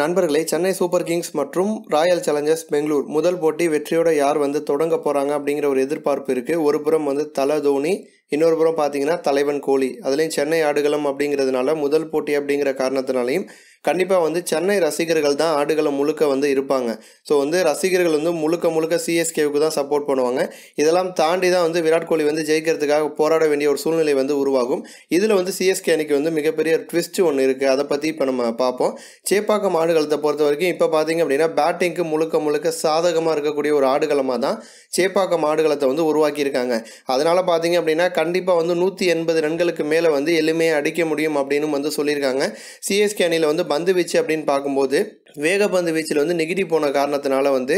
நண்பர்களே Chennai super Kings மற்றும் Royal Challengers Bangalore முதல் போட்டி வெற்றியோட யார் வந்து தொடங்க போகிறாங்க அப்படிங்கிற ஒரு எதிர்பார்ப்பு இருக்குது ஒரு புறம் வந்து தல தோனி இன்னொரு புறம் பார்த்தீங்கன்னா தலைவன் கோலி. அதுலேயும் சென்னை ஆடுகளம் அப்படிங்கிறதுனால முதல் போட்டி அப்படிங்கிற காரணத்தினாலையும் கண்டிப்பாக வந்து சென்னை ரசிகர்கள் தான் ஆடுகளம் முழுக்க வந்து இருப்பாங்க. ஸோ வந்து ரசிகர்கள் வந்து முழுக்க முழுக்க சிஎஸ்கேவுக்கு தான் சப்போர்ட் பண்ணுவாங்க. இதெல்லாம் தாண்டி தான் வந்து விராட் கோலி வந்து ஜெயிக்கிறதுக்காக போராட வேண்டிய ஒரு சூழ்நிலை வந்து உருவாகும். இதில் வந்து சிஎஸ்கே அணிக்கு வந்து மிகப்பெரிய ட்விஸ்ட் ஒன்று இருக்குது அதை பற்றி இப்போ நம்ம பார்ப்போம். சேப்பாக்கம் ஆடுகளத்தை பொறுத்த வரைக்கும் இப்போ பார்த்தீங்க அப்படின்னா பேட்டிங்க்கு முழுக்க முழுக்க சாதகமாக இருக்கக்கூடிய ஒரு ஆடுகளமாக தான் சேப்பாக்கம் ஆடுகளத்தை வந்து உருவாக்கியிருக்காங்க. அதனால் பார்த்தீங்க அப்படின்னா கண்டிப்பாக வந்து நூற்றி எண்பது ரன்களுக்கு மேலே வந்து எளிமையாக அடிக்க முடியும் அப்படின்னு வந்து சொல்லியிருக்காங்க. சிஎஸ்கே அணியில் வந்து பந்து வீச்சு அப்படின்னு பார்க்கும்போது வேகப்பந்து வீச்சில் வந்து நெகிடி போன காரணத்தினால வந்து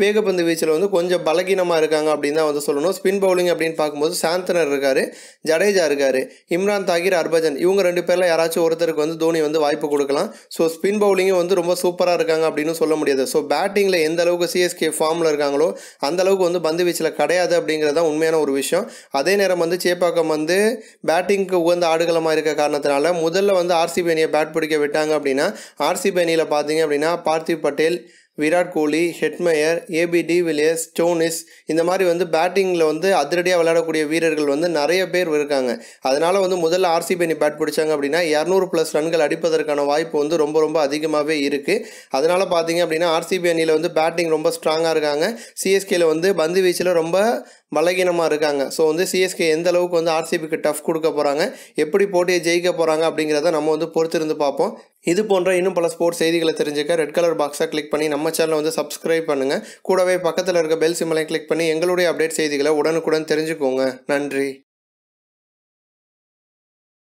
வேகப்பந்து வீச்சில் வந்து கொஞ்சம் பலகீனமாக இருக்காங்க அப்படின்னு தான் வந்து சொல்லணும். ஸ்பின் பவுலிங் அப்படின்னு பார்க்கும்போது சாந்தனர் இருக்கார் ஜடேஜா இருக்கார் இம்ரான் தாகிர் ஹர்பஜன் இவங்க ரெண்டு பேரில் யாராச்சும் ஒருத்தருக்கு வந்து தோனி வந்து வாய்ப்பு கொடுக்கலாம். ஸோ ஸ்பின் பவுலிங்கும் வந்து ரொம்ப சூப்பராக இருக்காங்க அப்படின்னு சொல்ல முடியாது. ஸோ பேட்டிங்கில் எந்த அளவுக்கு சிஎஸ்கே ஃபார்மில் இருக்காங்களோ அந்த அளவுக்கு வந்து பந்து வீச்சில் கிடையாது அப்படிங்கிறது தான் உண்மையான ஒரு விஷயம். அதே நேரம் வந்து சேப்பாக்கம் வந்து பேட்டிங்க்கு உகந்த ஆடுகளமாக இருக்க காரணத்தினால முதல்ல வந்து ஆர்சிபி அணியை பேட் பிடிக்க விட்டாங்க அப்படின்னா ஆர்சிபி அணியில் பார்த்தீங்க அப்படின்னா Parthiv Patel Virat Kohli Hetmyer AB de Villiers Stoinis இந்த மாதிரி வந்து பேட்டிங்கில் வந்து அதிரடியாக விளையாடக்கூடிய வீரர்கள் வந்து நிறைய பேர் இருக்காங்க. அதனால் வந்து முதல்ல ஆர்சிபி அணி பேட் பிடிச்சாங்க அப்படின்னா இரநூறு ப்ளஸ் ரன்கள் அடிப்பதற்கான வாய்ப்பு வந்து ரொம்ப ரொம்ப அதிகமாகவே இருக்குது அதனால் பார்த்தீங்க அப்படின்னா ஆர்சிபி அணியில் வந்து பேட்டிங் ரொம்ப ஸ்ட்ராங்காக இருக்காங்க. சிஎஸ்கேயில் வந்து பந்து வீச்சில் ரொம்ப பலகீனமாக இருக்காங்க. ஸோ வந்து சிஎஸ்கே எந்த அளவுக்கு வந்து ஆர்சிபிக்கு டஃப் கொடுக்க போகிறாங்க எப்படி போட்டியை ஜெயிக்க போகிறாங்க அப்படிங்கிறத நம்ம வந்து பொறுத்திருந்து பார்ப்போம். இது போன்ற இன்னும் பல ஸ்போர்ட்ஸ் செய்திகளை தெரிஞ்சுக்க ரெட் கலர் பாக்ஸை கிளிக் பண்ணி நம்ம நம்ம சேனலை வந்து சப்ஸ்கிரைப் பண்ணுங்கள் கூடவே பக்கத்தில் இருக்க பெல் சிம்மலை கிளிக் பண்ணி எங்களுடைய அப்டேட் செய்திகளை உடனுக்குடன் தெரிஞ்சுக்கோங்க. நன்றி.